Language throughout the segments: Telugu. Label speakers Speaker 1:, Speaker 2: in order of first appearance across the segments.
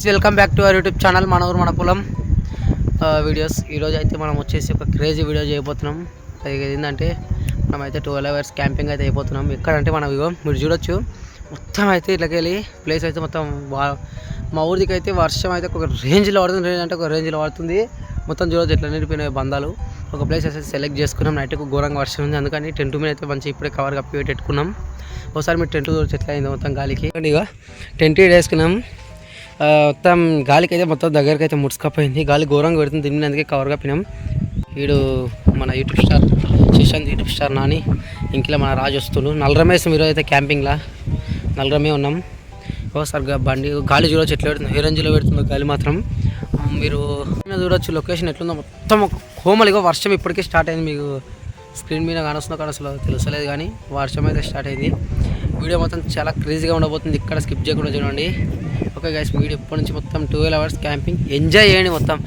Speaker 1: Guys welcome back to our YouTube channel మన ఊరు మన పొలం వీడియోస్ ఈరోజు అయితే మనం వచ్చేసి ఒక క్రేజీ వీడియో చేయబోతున్నాం. ఏంటంటే మనం అయితే ట్వెల్వ్ అవర్స్ క్యాంపింగ్ అయితే అయిపోతున్నాం. ఎక్కడంటే మనం ఇగో మీరు చూడొచ్చు. మొత్తం అయితే ఇట్లకి వెళ్ళి ప్లేస్ అయితే మొత్తం మా ఊరికి అయితే వర్షం అయితే ఒక రేంజ్లో పడుతుంది. రేంజ్ అంటే ఒక రేంజ్లో పడుతుంది. మొత్తం చూడొచ్చు ఎట్లా నిండిపోయినాయి బంధాలు. ఒక ప్లేస్ అయితే సెలెక్ట్ చేసుకున్నాం. నైట్కు ఘోరంగా వర్షం ఉంది. అందుకని టెంట్ మీద అయితే మంచి ఇప్పుడే కవర్ కప్పి పెట్టుకున్నాం. ఒకసారి మీరు టెంట్ చూడొచ్చు ఎట్లా అయింది మొత్తం గాలికి. ఇక టెంట్ వేసుకున్నాం. మొత్తం గాలికి అయితే మొత్తం దగ్గరికి అయితే ముడుచుకపోయింది. గాలి ఘోరంగా పెడుతుంది. దీన్ని అందుకే కవర్ కప్పినాం వీడు మన YouTube star Sashanth YouTube star Nani. ఇంట్లో మన రాజు వస్తుండు. నల్లరమేసి మీరు అయితే క్యాంపింగ్లా నల్లరమే ఉన్నాం. ఓ సరిగ్గా బండి గాలి చూడొచ్చు ఎట్లా పెడుతుంది. ఏ రేంజ్లో పెడుతుందో గాలి మాత్రం. మీరు చూడొచ్చు లొకేషన్ ఎట్లుందో. మొత్తం కోమలిగా వర్షం ఇప్పటికే స్టార్ట్ అయింది. మీకు స్క్రీన్ మీద కానొస్తుందో కానీ అసలు తెలుసలేదు కానీ వర్షం అయితే స్టార్ట్ అయింది. వీడియో మొత్తం చాలా క్రేజీగా ఉండబోతుంది. ఇక్కడ స్కిప్ చేయకుండా చూడండి. ఓకే గైస్ వీడియో ఇప్పటి నుంచి మొత్తం ట్వెల్వ్ అవర్స్ క్యాంపింగ్ ఎంజాయ్ చేయండి మొత్తం.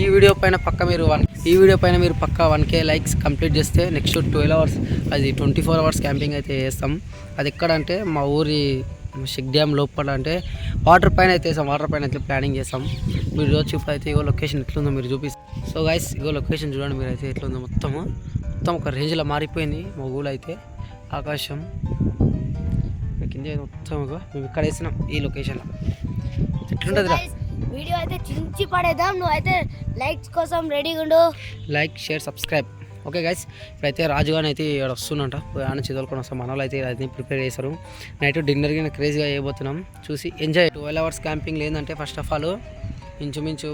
Speaker 1: ఈ వీడియో పైన పక్క మీరు వన్ ఈ వీడియో పైన మీరు పక్క వన్ కే లైక్స్ కంప్లీట్ చేస్తే నెక్స్ట్ ట్వెల్వ్ అవర్స్ అది ట్వంటీ ఫోర్ అవర్స్ క్యాంపింగ్ అయితే చేస్తాం. అది ఎక్కడంటే మా ఊరి షిక్ డ్యామ్ లోపల అంటే వాటర్ పైన అయితే వేసాం వాటర్ పైన అయితే ప్లానింగ్ చేస్తాం. మీరు రోజు ఇప్పుడు అయితే ఇగో లొకేషన్ ఎట్లుందో మీరు చూపిస్తాం. సో గైస్ ఇగో లొకేషన్ చూడండి మీరు అయితే ఎట్లుందో మొత్తము. మొత్తం ఒక రేంజ్లో మారిపోయింది మా ఊళ్ళో అయితే. ఆకాశం. కింద మొత్తం మేము ఇక్కడ వేసినాం ఈ లొకేషన్లో ఎట్లుంటుంది రా
Speaker 2: వీడియో అయితే చించి పడేద్దాం. నువ్వు అయితే లైక్స్ కోసం రెడీగా ఉండు.
Speaker 1: Like share subscribe okay guys ఇప్పుడైతే రాజుగాని అయితే ఇక్కడ వస్తుందంట ఆయన చదువుకొని వస్తాం. మన వాళ్ళు అయితే అది ప్రిపేర్ చేస్తారు నైట్ డిన్నర్ కింద క్రేజీగా చేయబోతున్నాం. చూసి ఎంజాయ్ ట్వెల్వ్ అవర్స్ క్యాంపింగ్ ఏంటంటే ఫస్ట్ ఆఫ్ ఆల్ ఇంచుమించు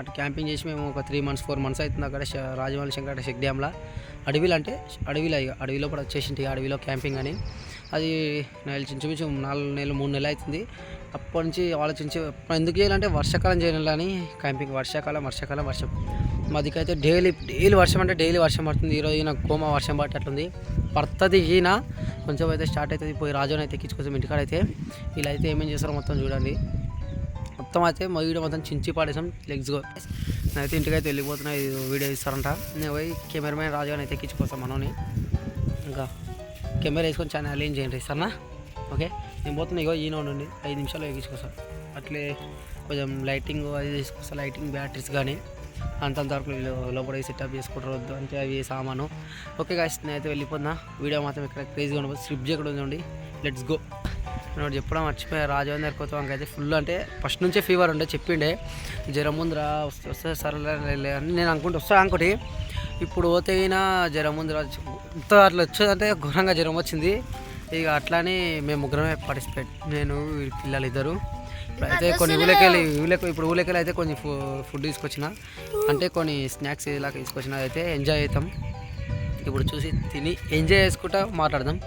Speaker 1: అటు క్యాంపింగ్ చేసి మేము ఒక త్రీ మంత్స్ ఫోర్ మంత్స్ అవుతుంది అక్కడ రాజమౌళి శంకర శక్ డ్యామ్లో. అడవిలో అంటే అడవిలో ఇక అడవిలో కూడా వచ్చేసింటి అడవిలో క్యాంపింగ్ అని. అది నెలలు ఇంచుమించు నాలుగు నెలలు మూడు నెలలు అవుతుంది. అప్పటి నుంచి ఆలోచించి ఎందుకు చేయాలంటే వర్షాకాలం చేయాలని క్యాంపింగ్ వర్షాకాలం వర్షాకాలం వర్షం. మాదికైతే డైలీ డైలీ వర్షం అంటే డైలీ వర్షం పడుతుంది. ఈరోజు ఈయన కోమ వర్షం పట్టేట్లుంది పడుతుంది ఈయన. కొంచెం అయితే స్టార్ట్ అవుతుంది. పోయి రాజుని అయితే ఎక్కించుకోసం ఇంటికాడైతే. వీళ్ళైతే అయితే ఏమేం చేస్తారో మొత్తం చూడండి. మొత్తం అయితే మా వీడియో మొత్తం చించి పాడేసాం. Legs go. నేనైతే ఇంటికైతే వెళ్ళిపోతున్నా ఇది వీడియో ఇస్తారంట. నేను పోయి కెమెరామెన్ రాజు అయితే ఎక్కించుకోస్తాం మనోని. ఇంకా కెమెరా వేసుకొని చాలా ఏం చేయండి సరేనా? ఓకే? నేను పోతున్నా ఇగో ఈయన ఉండండి ఐదు నిమిషాలు ఎక్కించుకోస్తాను అట్లే కొంచెం లైటింగ్ అది తీసుకొస్తా లైటింగ్ బ్యాటరీస్ కానీ అంతంత వరకు లోపల సెటప్ చేసుకుంటారు వద్దు అంటే అవి సామాను. ఓకే గాయస్ నేనైతే వెళ్ళిపోతున్నా. వీడియో మాత్రం ఇక్కడ క్రేజీగా ఉండబోతుంది. స్క్రిప్ట్ చేయకుండా ఉందండి లెట్స్ గో నేను చెప్పడం మర్చిపోయా. రాజవేందర్ కొత్త అయితే ఫుల్ అంటే ఫస్ట్ నుంచే ఫీవర్ ఉండే చెప్పిండే. జ్వరం ముందురా వస్తే వస్తే సరే అని నేను అనుకుంటే. వస్తా అనుకోటి. ఇప్పుడు పోతే అయినా జ్వరం ముందు ఇంత అట్లా వచ్చేదంటే ఘోరంగా జ్వరం వచ్చింది. ఇక అట్లానే మేము ముగ్గురమే పార్టిసిపేట్ నేను పిల్లలు ఇద్దరు. ఇప్పుడు అయితే కొన్ని ఊళ్ళకెళ్ళి ఊళ్ళకి ఇప్పుడు ఊళ్ళకెళ్ళి అయితే కొన్ని ఫు- ఫుడ్ తీసుకొచ్చిన. అంటే కొన్ని స్నాక్స్ ఇలాగ తీసుకొచ్చిన. అయితే ఎంజాయ్ అవుతాం ఇప్పుడు చూసి తిని ఎంజాయ్ చేసుకుంటా మాట్లాడదాం.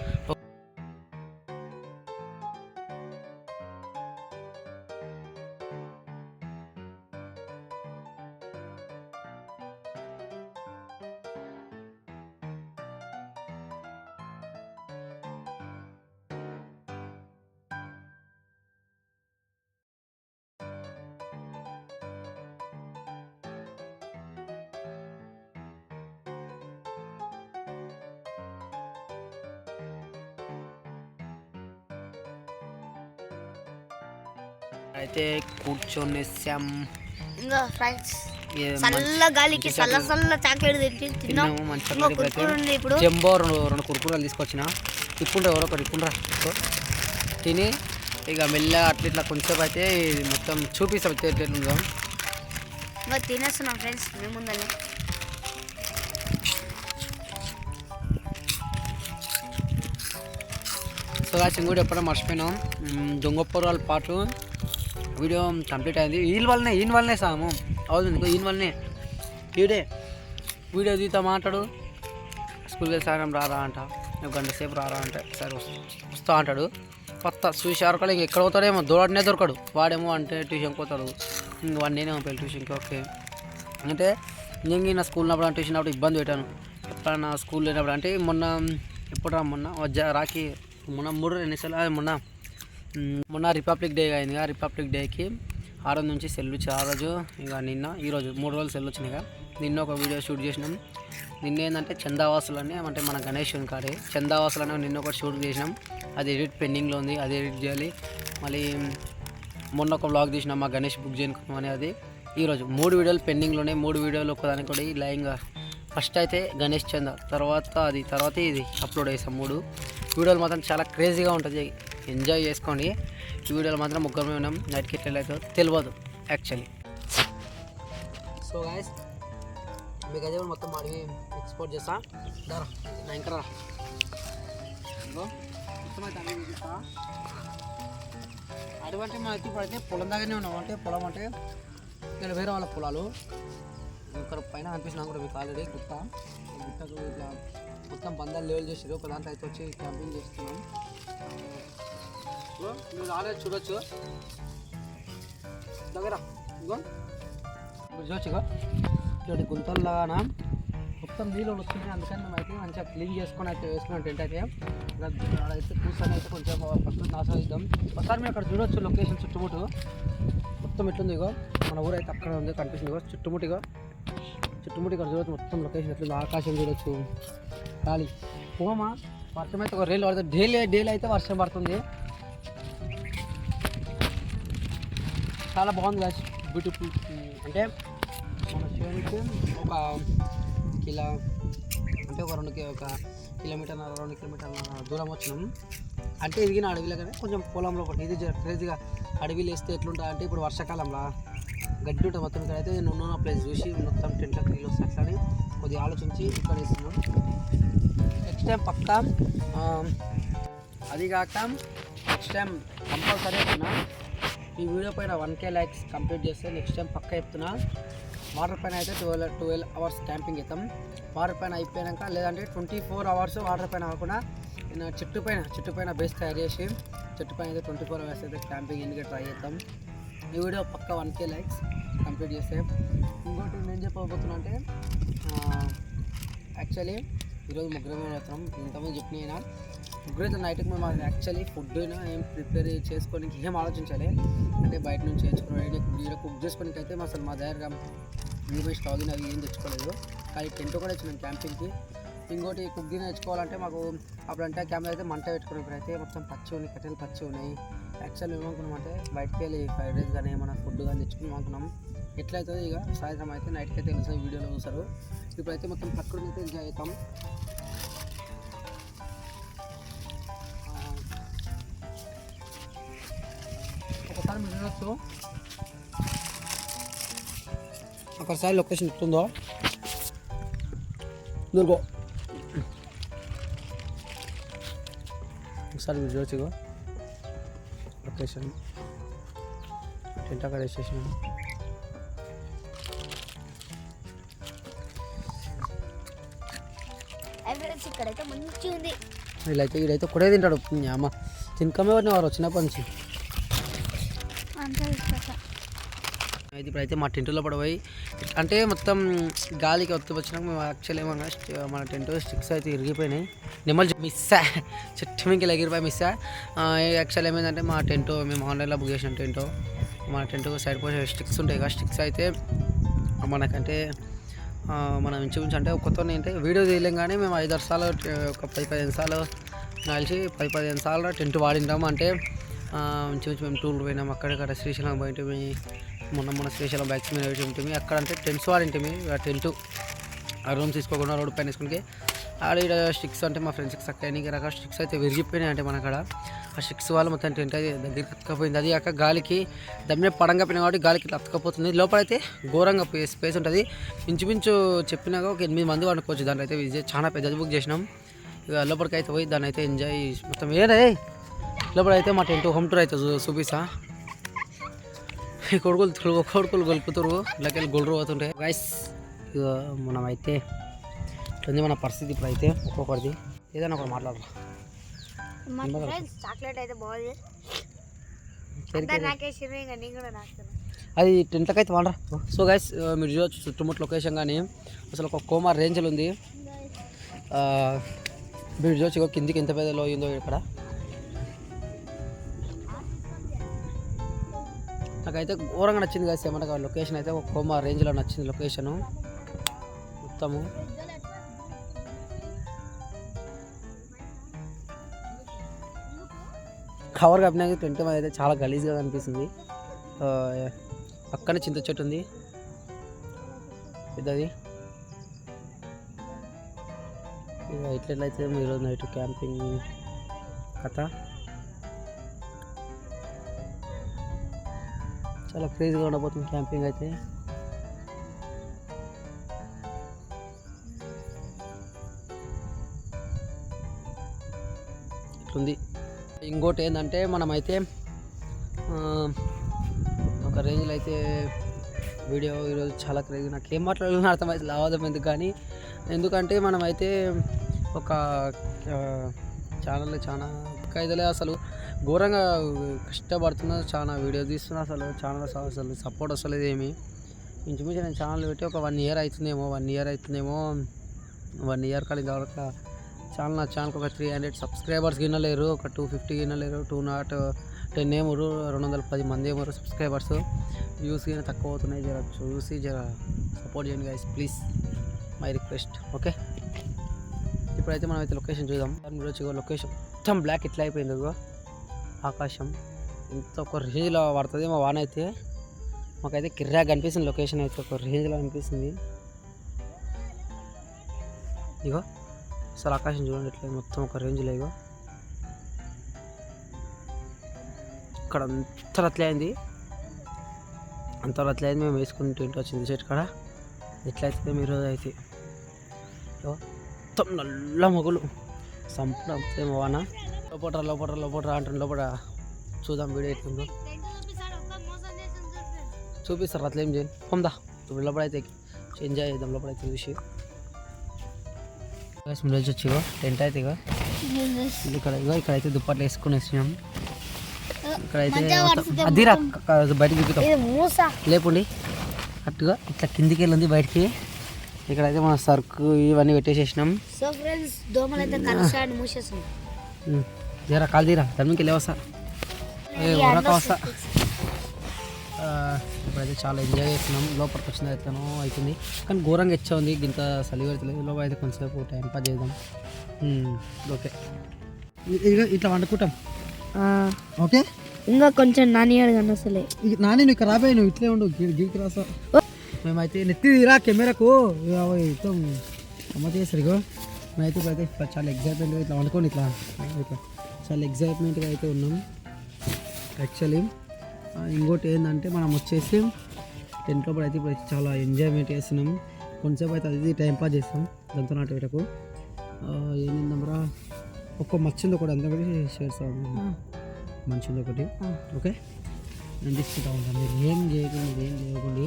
Speaker 1: అయితే కూర్చొని
Speaker 2: ఇంకా ఫ్రెండ్స్ చల్ల గాలికి చల్ల చల్ల చాక్లెట్ తెప్పి తిన్నాం.
Speaker 1: తిన్నాము మంచిగా
Speaker 2: ఇప్పుడు.
Speaker 1: జంబో రెండు రెండు కురుకురాలు తీసుకొచ్చిన. ఇప్పుండ్రా ఎవరో ఒకటి ఇప్పుండ్రా. తిని ఇక మెల్లగా అట్లా ఇట్లా కొంచెం అయితే మొత్తం చూపిస్తాం ఎట్లా ఎట్లా ఉందో.
Speaker 2: ఇంకా తినేస్తున్నాం ఫ్రెండ్స్ మేము ముందల్ని
Speaker 1: సో ఆ చింగుడు ఎప్పుడో మర్చిపోయినాం. మ్, దొంగ పొరాల పాటు వీడియో కంప్లీట్ అయింది. ఈయన వల్లనే ఈయన వల్లనే సాము. అవుతుంది ఇంకో ఈయన వల్లనే. ఈడే వీడియో తీతా మాట్లాడు. స్కూల్కి వెళ్ళి సాయంత్రం రారా అంట. ఒక గంట సేపు రారా అంటే సరే వస్తా వస్తా అంటాడు. కొత్త చూసారు కూడా ఇంక ఎక్కడ పోతాడేమో దూడనే దొరకడు. వాడేమో అంటే ట్యూషన్కి పోతాడు. ఇంక వాడు నేనేమో పెళ్ళి ట్యూషన్కి ఓకే. అంటే నేను నా స్కూల్ ఉన్నప్పుడు ట్యూషన్ అప్పుడు ఇబ్బంది పెట్టాను. ఎప్పుడన్నా స్కూల్ లేనప్పుడు అంటే మొన్న ఎప్పుడు రా మొన్న రాకి మొన్న మూడు రెండు నెలలు మొన్న మొన్న రిపబ్లిక్ డే అయింది రిపబ్లిక్ డేకి ఆ రోజు నుంచి సెల్ వచ్చి ఆ రోజు ఇక నిన్న ఈరోజు మూడు రోజులు సెల్ వచ్చినాయి కదా. నిన్న ఒక వీడియో షూట్ చేసినాం. నిన్న ఏంటంటే చందావాసులు అని అంటే మన గణేష్ కాడే చందావాసులు అని నిన్న ఒకటి షూట్ చేసినాం. అది ఎడిట్ పెండింగ్లో ఉంది అది ఎడిట్ చేయాలి. మళ్ళీ మొన్న ఒక బ్లాగ్ తీసినాం మా గణేష్ బుక్ చేయనుకున్నాం అనేది. ఈరోజు మూడు వీడియోలు పెండింగ్లోనే మూడు వీడియోలు ఒకదానికి కూడా ఈ లైన్గా ఫస్ట్ అయితే గణేష్ చంద తర్వాత అది తర్వాత ఇది అప్లోడ్ చేసాం మూడు. వీడియోలు మాత్రం చాలా క్రేజీగా ఉంటుంది. ఎంజాయ్ చేసుకోండి. ఈ వీడియోలో మాత్రం ముగ్గురు ఉన్నాం. నైట్కి ఎట్లయితే తెలియదు యాక్చువల్లీ సో గాయస్ మీకు అదే మొత్తం అడిగి ఎక్స్పోర్ట్ చేస్తా. దారా నా ఇంకా రా అటువంటి అయితే మనకి పొలం దగ్గరనే ఉన్నాం. అంటే పొలం అంటే ఇక్కడ వేరే వాళ్ళ పొలాలు. ఇక్కడ పైన అనిపిస్తున్నాం కూడా మీకు ఆల్రెడీ గుట్ట. గుట్టకు ఇట్లా మొత్తం బంధాలు లెవెల్ చేసారు ఒక దాంట్లో అయితే వచ్చి క్యాంపింగ్ చేస్తున్నాం. మీరు ఆల్రెడీ చూడొచ్చు. దగ్గర చూడొచ్చు ఇగో గుంతల్లాగా మొత్తం నీళ్ళు వస్తున్నాయి అందుకని మేము అయితే మంచిగా క్లీన్ చేసుకొని అయితే వేసుకున్నాం టెంట్ అయితే అయితే కూర్చొని అయితే కొంచెం ప్రకృతిని ఆస్వాదిద్దాం ఒకసారి మేము అక్కడ చూడొచ్చు లొకేషన్ చుట్టుముట్టు. మొత్తం ఎట్లుంది ఇగో? మన ఊరు అయితే అక్కడ ఉంది కనిపిస్తుంది ఇగో. చుట్టుముట్టు ఇగో. చుట్టుముట్టు ఇక్కడ చూడొచ్చు మొత్తం లొకేషన్ ఎట్లుంది ఆకాశం చూడొచ్చు. గాలి. పోమా వర్షం అయితే ఒక రైలు పడుతుంది. డైలీ డైలీ అయితే వర్షం పడుతుంది. చాలా బాగుంది కదా బ్యూటిఫుల్ అంటే మన శివునికి ఒక కిలో అంటే ఒక రెండు ఒక కిలోమీటర్ రెండు కిలోమీటర్ దూరం వచ్చినాం. అంటే ఎదిగిన అడవిలో కానీ కొంచెం పొలంలో ఒకటి ఇది క్రేజీగా అడవిలో వేస్తే ఎట్లుంటుంది అంటే ఇప్పుడు వర్షాకాలంలో గడ్డి ఉంటుంది మొత్తం ఇక్కడ. అయితే నేను ఉన్న ప్లేస్ చూసి మొత్తం టెంట్లకు నీళ్ళు వస్తాయి అట్లా అని కొద్దిగా ఆలోచించి ఇక్కడ వేస్తున్నాం. నెక్స్ట్ టైం పక్కా అది కాక నెక్స్ట్ టైం కంపల్సరీ చెప్తున్నా ఈ వీడియో పైన వన్ కే లైక్స్ కంప్లీట్ చేస్తే నెక్స్ట్ టైం పక్క చెప్తున్నా. వాటర్ పైన అయితే ట్వెల్వ్ ట్వెల్వ్ అవర్స్ క్యాంపింగ్ అవుతాం వాటర్ పైన అయిపోయాక లేదంటే ట్వంటీ ఫోర్ అవర్స్ వాటర్ పైన కాకుండా నేను చెట్టు పైన చెట్టు పైన బేస్ తయారు చేసి చెట్టు పైన అయితే ట్వంటీ ఫోర్ అవర్స్ అయితే క్యాంపింగ్ ఎందుకు ట్రై చేద్దాం. ఈ వీడియో పక్క వన్ కే లైక్స్ కంప్లీట్ చేస్తే. ఇంకోటి నేను చెప్పబోతున్నా అంటే యాక్చువల్లీ ఈరోజు ముగ్గురమే వెళ్తున్నాం ఇంతమంది చెప్పిన ముగ్గురైతే నైట్కి మేము యాక్చువల్లీ ఫుడ్ అయినా ఏం ప్రిపేర్ చేసుకొని ఏం ఆలోచించాలి. అంటే బయట నుంచి తెచ్చుకుని కుక్ చేసుకోనికి అయితే మా అసలు మా దగ్గర నీకు స్టాగిన్ అవి ఏం తెచ్చుకోలేదు. కానీ టెంట్ కూడా వచ్చినాం క్యాంపింగ్కి ఇంకోటి కుక్ నేర్చుకోవాలంటే మాకు అప్పుడంటే కెమెరా అయితే మంట పెట్టుకుని ఇప్పుడైతే. మొత్తం పచ్చి ఉన్నాయి కట్టెలు పచ్చి ఉన్నాయి. యాక్చువల్ ఏమనుకున్నాం అంటే బయటకు వెళ్ళి ఫ్రైడ్ రైస్ కానీ ఏమైనా ఫుడ్ కానీ తెచ్చుకుని అనుకున్నాం. ఎట్లయితుంది ఇక సాయంత్రం అయితే నైట్కి అయితే వెళ్ళి వీడియోలో చూస్తారు. ఇప్పుడైతే మొత్తం ప్రకృతిని అయితే ఎంజాయ్ అవుతాం చూడొచ్చు ఒకసారి లొకేషన్ ఎట్లుందో దూరుకో ఒకసారి మీరు ఇగో లొకేషన్ టెంట్ అక్కడ వేసేసినాను
Speaker 2: ఫ్రెండ్స్ ఇక్కడైతే మంచిగా ఉంది
Speaker 1: వీళ్ళైతే వీడైతే కొడే తింటాడు. అమ్మ. తినకమే వాడిని వారు వచ్చినప్పటి నుంచి. అయితే ఇప్పుడైతే మా టెంట్లో పడబోయి అంటే మొత్తం గాలికి ఒత్తి వచ్చినాక మేము యాక్చువల్లీ ఏమన్నా మన టెంట్ స్టిక్స్ అయితే ఇరిగిపోయినాయి. నిమ్మల్ మిస్ చెట్టు మింకి ఎగిరిపోయి మిస్ యాక్చువల్ ఏమైందంటే మా టెంట్ మేము ఆన్లైన్లో బుక్ చేసిన టెంట్. మన టెంట్ సైడ్ పోయి స్టిక్స్ ఉంటాయి కదా స్టిక్స్ అయితే మనకంటే మనం ఇంచుమించు అంటే ఒక్కతోనే అంటే వీడియో తీయలేం కానీ మేము ఐదారు సార్లు ఒక పది పదిహేను సార్లు కలిసి పది పదిహేను సార్లు టెంట్ వాడింటాము. అంటే మంచి మంచి మేము టూర్ పోయినాం. అక్కడక్కడ శ్రీశైలం పోయింటిమి మొన్న మొన్న శ్రీశైలం బైక్స్ మీద ఉంటుంది అక్కడ అంటే టెంట్స్ వాడింటిమి ఆ టెంట్ ఆ రూమ్స్ తీసుకోకుండా రోడ్డు పైన వేసుకుని ఆడ ఈడ స్టిక్స్ అంటే మా ఫ్రెండ్స్కి సక్కనికి రకాల స్టిక్స్ అయితే విరిగిపోయినాయి అంటే మన కాడ. ఆ స్టిక్స్ వాళ్ళు మొత్తం టెంట్ అయితే దగ్గరికి అతకపోయింది అది కాక గాలికి దమ్మే పడంగా పోయినా కాబట్టి గాలికి ఇట్లా అతకపోతుంది లోపలైతే ఘోరంగా స్పేస్ ఉంటుంది. ఇంచుమించు చెప్పినాక ఒక ఎనిమిది మంది వండుకోవచ్చు. దాంట్లో అయితే చాలా పెద్దది బుక్ చేసినాం. ఇక లోపలికి అయితే పోయి దాన్ని అయితే ఎంజాయ్ మొత్తం ఏదే అయితే మా టెంట్ హోమ్ టూర్ అయితే చూపిస్తా. ఈ కొడుకులు తిరుగు కొడుకులు గొలుపుతురు. ఇళ్ళకెళ్ళి గొల్లు పోతుంటాయి గైస్ ఇక మనం అయితే ఇట్లుంది మన పరిస్థితి ఇప్పుడు అయితే ఒక్కొక్కరిది. ఏదైనా ఒకటి మాట్లాడరా
Speaker 2: చాక్లెట్ అయితే బాగుంది.
Speaker 1: అది టెంట్లకి అయితే వాడరా. సో గైస్ మీరు చూడొచ్చు చుట్టుముట్టు లొకేషన్ కానీ అసలు ఒక కోమార్ రేంజ్లో ఉంది మీరు చూడొచ్చు ఇగో కిందికి ఎంత పెద్ద లోయ ఉందో ఇక్కడ. నాకైతే ఘోరంగా నచ్చింది కదా ఏమంటే లొకేషన్ అయితే ఒక కోమా రేంజ్లో నచ్చింది లొకేషను మొత్తము. కవర్ కప్పినాక తింటే అయితే చాలా గలీజ్గా కనిపిస్తుంది. ఆ, పక్కనే చింత చెట్టు ఉంది. పెద్దది ఇట్లెట్లయితే ఇట్లయితే ఈరోజు నైట్ క్యాంపింగ్ కథ. చాలా క్రేజీగా ఉండబోతుంది క్యాంపింగ్ అయితే. ఇట్లుంది. ఇంకోటి ఏంటంటే మనమైతే ఒక రేంజ్లో అయితే వీడియో ఈరోజు చాలా క్రేజీ నాకు ఏం మాట్లాడాలని అర్థమైతే లావాదం ఎందుకు కానీ ఎందుకంటే మనమైతే ఒక ఛానల్ చాలా ఖైదలే అసలు ఘోరంగా కష్టపడుతున్నా చాలా వీడియో తీస్తున్నా అసలు ఛానల్ అసలు సపోర్ట్ వస్తలేదు ఏమి. ఇంచుమించు నేను ఛానల్ పెట్టి ఒక వన్ ఇయర్ అవుతుందేమో వన్ ఇయర్ అవుతుందేమో వన్ ఇయర్ కానీ ఇంతవరకు ఛానల్ నా ఛానల్కి ఒక త్రీ హండ్రెడ్ సబ్స్క్రైబర్స్ గిన్నలేరు ఒక టూ ఫిఫ్టీ గిన్నలేరు టూ నాట్ టెన్ ఏమరు రెండు వందల పది మంది ఏమరు సబ్స్క్రైబర్స్ వ్యూస్ గిన తక్కువ అవుతున్నాయి జర చూసి జర సపోర్ట్ చేయండి guys please my request okay ఇప్పుడైతే మనం అయితే లొకేషన్ చూద్దాం. రోజు లొకేషన్ మొత్తం బ్లాక్ ఇట్లా అయిపోయింది ఇగో. ఆకాశం. ఇంత ఒక రేంజ్లో పడుతుంది మా వాన అయితే మాకైతే కిర్రాక్ అనిపిస్తుంది లొకేషన్ అయితే ఒక రేంజ్లో అనిపిస్తుంది ఇగో అసలు ఆకాశం చూడండి ఇట్లా మొత్తం ఒక రేంజ్లో ఇగో. ఇక్కడ అంతా అట్లే అయింది. అంత అట్లే అయింది మేము వేసుకుని టెంట్ వచ్చింది సెట్ కాడ. ఎట్లయితే మీరు అయితే. ఇగో మొత్తం నల్ల మొగులు. సంపడం వాన. లోపట లోపట లోపట అంటుంది లోపల చూద్దాం వీడియో ఎట్లుందో. చూపిస్తారు అట్లా ఏం చేయండి పొందా ఇప్పుడు లోపలైతే ఎంజాయ్ చేద్దాం లోపలైతే చూసి మీరు వచ్చి టెంట్ అయితే ఇగో. ఇక్కడ ఇక్కడైతే దుప్పట్లు వేసుకుని వచ్చినాం. ఇక్కడైతే అదిరా బయటకు లేపుండి. అట్టుగా ఇట్లా కిందికి వెళ్ళింది బయటికి. ఇక్కడైతే మన సరుకు ఇవన్నీ పెట్టేసేసినాం.
Speaker 2: సో ఫ్రెండ్స్ దోమలు అయితే
Speaker 1: జరా కాలు తీరా దాని వెళ్ళి వస్తా. ఉరక వస్తా. ఇప్పుడైతే చాలా ఎంజాయ్ చేస్తున్నాం. లోపలికి వచ్చిన ఎట్లనో అవుతుంది కానీ ఘోరంగా ఇచ్చా ఉంది. ఇంత చలి పెడతలేదు లోపల అయితే కొంచెంసేపు టైం పాస్ చేద్దాం. ఓకే. ఇట్లా వండుకుంటాం. ఓకే?
Speaker 2: ఇంకా కొంచెం నానియాడు కానీ అసలే.
Speaker 1: ఇక నాని నువ్వు ఇక్కడ రాబోయే నువ్వు ఇట్లే ఉండు గి- గిరికి రాసా. మేమైతే నెత్తి తీరా కెమెరాకు. అమ్మ చేసరిగో మేమైతే ఇట్లా చాలా ఎగ్జైట్మెంట్గా ఇట్లా వండుకొని ఇట్లా ఇట్లా చాలా ఎగ్జైట్మెంట్గా అయితే ఉన్నాం. యాక్చువల్లీ ఇంకోటి ఏంటంటే మనం వచ్చేసి టెంట్ లోపల అయితే ఇప్పుడు చాలా ఎంజాయ్మెంట్ చేస్తున్నాం. కొంచెంసేపు అయితే అది టైం పాస్ చేస్తాం దాంతో నాటు వేటకు ఏంటందమ్మరా ఒక్క మచ్చింది ఒకటి అంతా కూడా చేస్తాం మంచిది ఒకటి. ఓకే నేను తీసుకుంటా ఉంటాను మీరు ఏం చేయకుండా ఏం చేయకండి.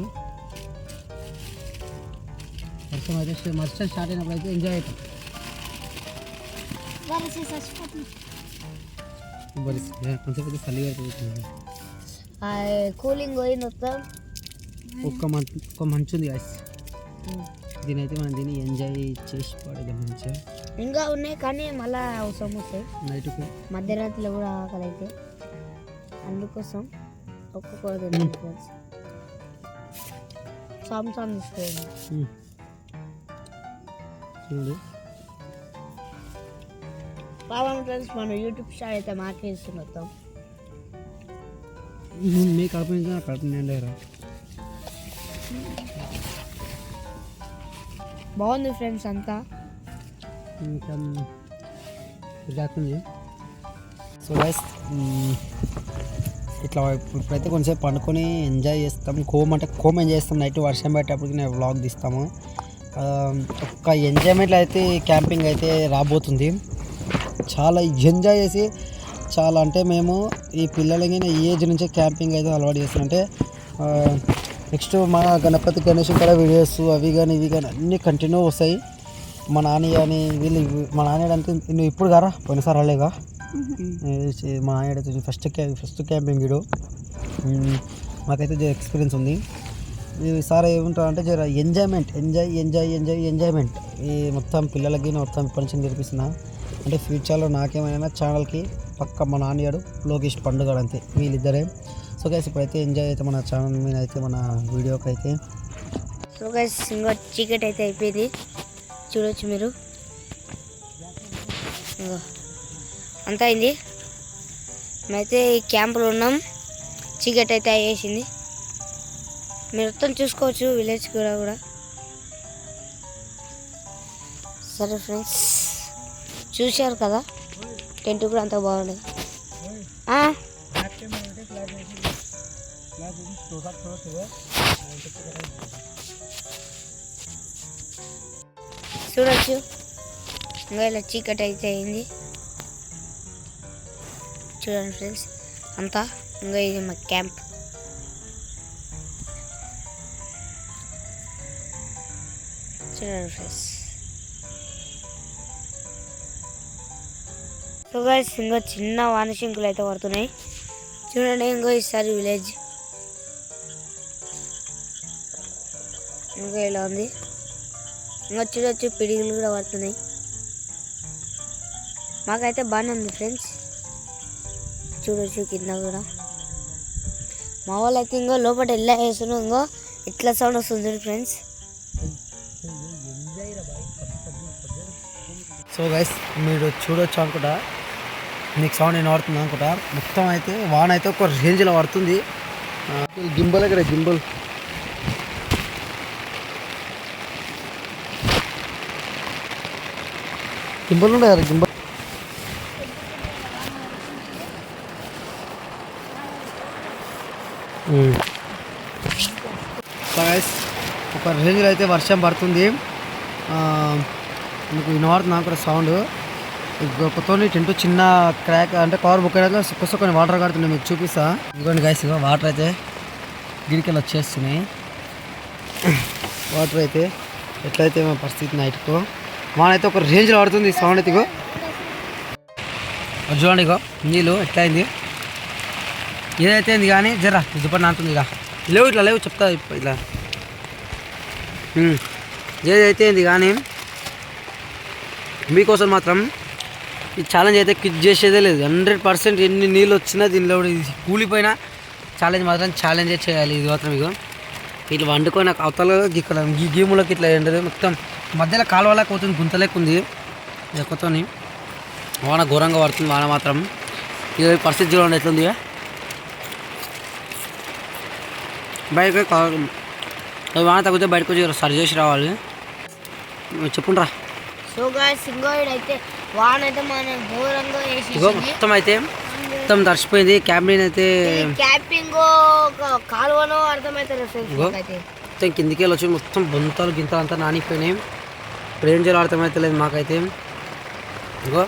Speaker 1: వర్షం అయితే వర్షం స్టార్ట్ అయినప్పుడు అయితే ఎంజాయ్ అవుతాం కొంచెం అయితే చలి అవుతుంది
Speaker 2: కూలింగ్ పోయి మొత్తం
Speaker 1: ఒక్క మంత్ ఒక్క మంచి ఉంది గాయస్ దీని అయితే మనం దీన్ని ఎంజాయ్ చేసి పడేది మంచిగా.
Speaker 2: ఇంకా ఉన్నాయి కానీ మళ్ళా అవసరం వస్తాయి
Speaker 1: నైట్కు
Speaker 2: మధ్యరాత్రిలో కూడా ఆకలి అయితే అందుకోసం ఒక్కొక్క ఫ్రెండ్స్ సామ్సాంగ్ తీసుకోండి
Speaker 1: చూడు.
Speaker 2: పాపం ఫ్రెండ్స్ మన యూట్యూబ్ ఛానల్ అయితే మాకే మొత్తం.
Speaker 1: మీ కడుపు నుంచి నా కడుపు నిండారా
Speaker 2: బాగుంది ఫ్రెండ్స్ అంతా.
Speaker 1: ఇంకా సో గైస్ ఇట్లా ఇప్పుడైతే కొంచెంసేపు పండుకొని ఎంజాయ్ చేస్తాం. కోమ్ అంటే కోమ్ ఎంజాయ్ చేస్తాం. నైట్ వర్షం పట్టేటప్పటికి నేను వ్లాగ్ తీస్తాము. ఆ, ఒక్క ఎంజాయ్మెంట్లో అయితే క్యాంపింగ్ అయితే రాబోతుంది. చాలా ఎంజాయ్ చేసి చాలా అంటే మేము ఈ పిల్లలకి ఈ ఏజ్ నుంచే క్యాంపింగ్ అయితే అలవాటు చేస్తున్నాం అంటే నెక్స్ట్ మన గణపతి గణేష్ కూడా వీడియోస్ అవి కానీ ఇవి కానీ అన్నీ కంటిన్యూ వస్తాయి. మా నాని కానీ వీళ్ళు మా నాన్న అంటే నువ్వు ఇప్పుడు కారా? పోయినసారి రాలేగా మా నాన్న ఫస్ట్ క్యా ఫస్ట్ క్యాంపింగ్ వీడు. మాకైతే ఎక్స్పీరియన్స్ ఉంది. ఈసారి ఏముంటుంది అంటే జర enjoyment enjoy enjoy enjoy enjoyment ఈ మొత్తం పిల్లలకి నేను మొత్తం ఇప్పటి నుంచి నేర్పిస్తున్నా. అంటే ఫ్యూచర్లో నాకేమైనా ఛానల్కి పక్క మా నాన్నగాడు లోకేష్ పండుగ అంతే వీళ్ళిద్దరే. సో గైస్ ఇప్పుడైతే ఎంజాయ్ అయితే మన ఛానల్ మీద అయితే మన వీడియోకి అయితే
Speaker 2: సో గైస్ ఇంకా చికెట్ అయితే అయిపోయింది. చూడొచ్చు మీరు. అంతా అయింది. మేమైతే ఈ క్యాంపులో ఉన్నాం. చికెట్ అయితే అయ్యేసింది. మీరు మొత్తం చూసుకోవచ్చు విలేజ్ కూడా కూడా. సరే ఫ్రెండ్స్ చూశారు కదా? టెంట్ కూడా అంత బాగుండదు. ఆ, చూడొచ్చు. ఇంకా ఇలా చీకటి అయితే అయింది. చూడండి ఫ్రెండ్స్ అంతా ఇంకా ఇది మా క్యాంప్. చూడండి ఫ్రెండ్స్. సో గైస్ ఇంకా చిన్న వానశంకులు అయితే పడుతున్నాయి. చూడండి ఇంకో ఈసారి విలేజ్. ఇంకా ఇలా ఉంది. ఇంకా చూడొచ్చు పిడిగులు కూడా పడుతున్నాయి. మాకైతే బాగానే ఉంది ఫ్రెండ్స్. చూడొచ్చు కింద కూడా. మా వాళ్ళు అయితే ఇంకో లోపల ఎలా వేస్తున్నాం ఇంకో ఇట్లా సౌండ్ వస్తుంది ఫ్రెండ్స్.
Speaker 1: సో గైస్ మీరు చూడొచ్చు అనుకుంటా. మీకు సౌండ్ నేను పడుతుంది అనుకుంటా. మొత్తం అయితే వాన్ అయితే ఒక రేంజ్లో పడుతుంది. గింబల్ ఇక్కడ గింబల్. గింబల్ ఉండే కదా గింబల్. ఒక రేంజ్లో అయితే వర్షం పడుతుంది. మీకు వినబడుతుంది? నాకు కూడా సౌండ్ కొత్తని టెంట్ చిన్న క్రాక్ అంటే కవర్ బుక్ అయినా కొత్త కొన్ని వాటర్ కడుతున్నాయి మీకు చూపిస్తా. ఇదిగోండి గాయస్ ఇగో వాటర్ అయితే గిరికెళ్ళి వచ్చేస్తున్నాయి. వాటర్ అయితే ఎట్లయితే మా పరిస్థితి నైట్కు మానైతే ఒక రేంజ్లో పడుతుంది సౌండ్ అయితే ఇగో చూడండి ఇగో నీళ్ళు ఎట్లయింది? ఏదైతే అయింది కానీ జరా దుప్పటి నాంతుంది ఇక లేవు ఇట్లా లేవు చెప్తా ఇప్ప- ఇట్లా. ఏదైతే అయింది కానీ మీకోసం మాత్రం ఈ ఛాలెంజ్ అయితే క్విట్ చేసేదే లేదు. హండ్రెడ్ పర్సెంట్ ఎన్ని నీళ్ళు వచ్చినా దీనిలో ఇది కూలిపోయినా ఛాలెంజ్ మాత్రం ఛాలెంజే చేయాలి. ఇది మాత్రం ఇక ఇట్లా వండుకొని నాకు అవతల ఇక్కడ ఈ గేములకి ఇట్లా ఎండదు మొత్తం మధ్యలో కాలువలాగా పోతుంది గుంతలేక ఉంది ఎక్కువతోని వాన ఘోరంగా పడుతుంది వాన మాత్రం. ఇది పరిస్థితి చూడండి ఎట్లుంది బయటకు వాన తగ్గితే బయటకు వచ్చి సరి చేసి రావాలి. చెప్పుండ్రా
Speaker 2: సో గాయస్ ఇంకో అయితే వాన అయితే మన ఘోరంగా
Speaker 1: ఇగో
Speaker 2: వేసేసింది
Speaker 1: మొత్తం అయితే మొత్తం తడిసిపోయింది. క్యాబ్లిన్ అయితే
Speaker 2: క్యాపింగ్ కాలువనో అర్థమవుతుంది. మాకైతే
Speaker 1: మొత్తం కిందికి వెళ్ళి వచ్చి మొత్తం బొంతలు గింతలు అంతా నానిపోయినాయి. ఇప్పుడు ఏం చేయాలో మాకైతే. ఇవి.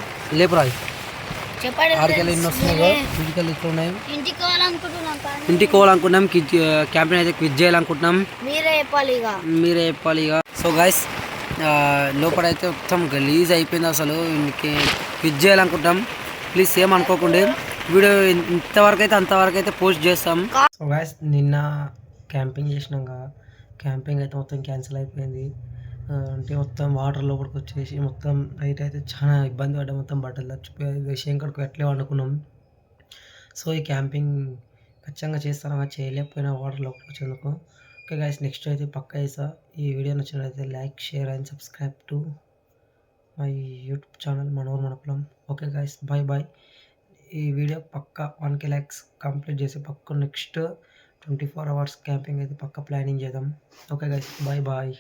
Speaker 2: చెప్పండి
Speaker 1: ఆడికెళ్ళి ఎన్ని వస్తున్నాయో. ఇంటికి వెళ్ళి ఇట్లా ఉన్నాయి.
Speaker 2: ఇంటికి పోవాలనుకుంటున్నాం
Speaker 1: క్యాంపెయిన్ అయితే క్విజ్ చేయాలనుకుంటున్నాం.
Speaker 2: మీరే చెప్పాలి ఇక.
Speaker 1: మీరే చెప్పాలి ఇక. సో గైస్ లోపల అయితే మొత్తం గలీజ్ అయిపోయింది అసలు. ఇంకే క్విజ్ చేయాలనుకుంటాం ప్లీజ్ ఏం అనుకోకుండా వీడియో ఇంతవరకు అయితే అంతవరకు అయితే పోస్ట్ చేస్తాం. సో నిన్న క్యాంపింగ్ చేసినాక క్యాంపింగ్ అయితే మొత్తం క్యాన్సిల్ అయిపోయింది. అంటే మొత్తం వాటర్ లోపలికి వచ్చేసి మొత్తం నైట్ అయితే చాలా ఇబ్బంది పడ్డా. మొత్తం బట్టలు తచ్చిపోయాయి విషయం కడుకు ఎట్లే వండుకున్నాం. సో ఈ క్యాంపింగ్ ఖచ్చితంగా చేస్తాను చేయలేకపోయినా వాటర్ లోపలికి వచ్చేందుకు. ఓకే గైస్ నెక్స్ట్ అయితే పక్క వేసా ఈ వీడియో నచ్చినట్లయితే like share and subscribe to my YouTube channel manor మనపులం ఓకే గైస్ బాయ్ బాయ్ ఈ వీడియో పక్క వన్ కే ల్యాక్స్ కంప్లీట్ చేసి పక్క next twenty four hours camping అయితే పక్క ప్లానింగ్ చేద్దాం. Okay guys bye bye